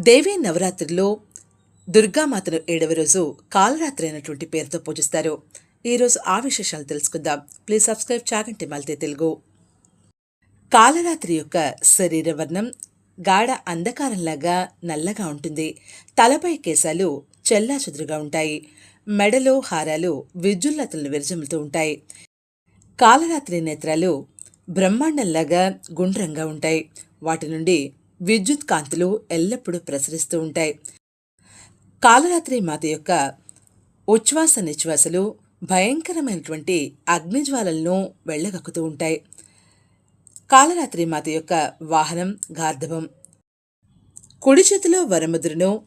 దేవీ నవరాత్రిలో దుర్గామాతను ఏడవ రోజు కాలరాత్రి అయినటువంటి పేరుతో పూజిస్తారు. ఈరోజు ఆ విశేషాలు తెలుసుకుందాం. ప్లీజ్ సబ్స్క్రైబ్ చాగంటి మల్తే తెలుగు. కాలరాత్రి యొక్క శరీర వర్ణం గాఢ అంధకారంలాగా నల్లగా ఉంటుంది. తలపై కేశాలు చెల్లాచెదురుగా ఉంటాయి. మెడలో హారాలు విద్యుల్లతలను విరజములుతూ ఉంటాయి. కాలరాత్రి నేత్రాలు బ్రహ్మాండంలాగా గుండ్రంగా ఉంటాయి. వాటి నుండి విద్యుత్ కాంతులు ఎల్లప్పుడూ ప్రసరిస్తూ ఉంటాయి. కాలరాత్రి మాత యొక్క ఉచ్ఛ్వాస నిశ్వాసలు భయంకరమైనటువంటి అగ్నిజ్వాలలను వెళ్ళగక్కుతూ ఉంటాయి. కాలరాత్రి మాత యొక్క వాహనం గార్ధవం. కుడి చేతిలో వరముద్రను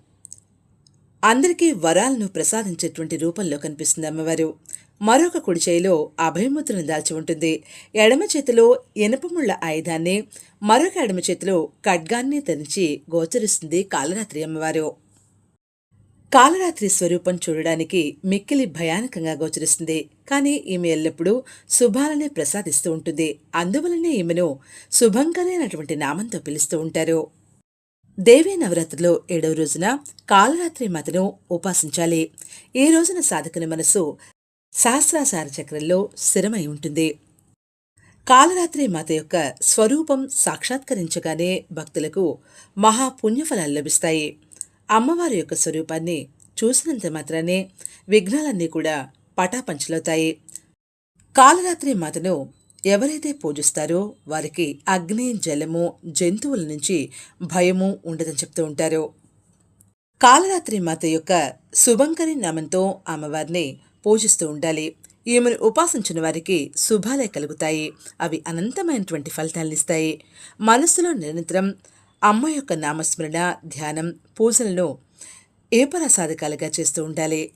అందరికీ వరాలను ప్రసాదించేటువంటి రూపంలో కనిపిస్తుంది అమ్మవారు. మరొక కుడిచేయిలో అభయముద్రను దాల్చి ఉంటుంది. ఎడమ చేతిలో ఇనపముళ్ళ ఆయుధాన్ని మరొక ఎడమ చేతిలో ఖడ్గాన్ని ధరించి గోచరిస్తుంది కాలరాత్రి అమ్మవారు. కాలరాత్రి స్వరూపం చూడడానికి మిక్కిలి భయానకంగా గోచరిస్తుంది. కానీ ఈమె ఎల్లప్పుడూ శుభాలనే ప్రసాదిస్తూ ఉంటుంది. అందువలనే ఈమెను శుభంకరైనటువంటి నామంతో పిలుస్తూ ఉంటారు. దేవీ నవరాత్రిలో ఏడవ రోజున కాలరాత్రి మాతను ఉపాసించాలి. ఈ రోజున సాధకుని మనసు సహస్రాసార చక్రంలో స్థిరమై ఉంటుంది. కాలరాత్రి మాత యొక్క స్వరూపం సాక్షాత్కరించగానే భక్తులకు మహాపుణ్యఫలాలు లభిస్తాయి. అమ్మవారి యొక్క స్వరూపాన్ని చూసినంత మాత్రానే విఘ్నాలన్నీ కూడా పటాపంచలవుతాయి. కాలరాత్రి మాతను ఎవరైతే పూజిస్తారో వారికి అగ్ని జలము జంతువుల నుంచి భయము ఉండదని చెప్తూ ఉంటారు. కాలరాత్రి మాత యొక్క శుభంకరి నామంతో అమ్మవారిని పూజిస్తూ ఉండాలి. ఈమెను ఉపాసించిన వారికి శుభాలే కలుగుతాయి. అవి అనంతమైనటువంటి ఫలితాలను ఇస్తాయి. మనస్సులో నిరంతరం అమ్మ యొక్క నామస్మరణ ధ్యానం పూజలను ఏపరసాధకాలుగా చేస్తూ ఉండాలి.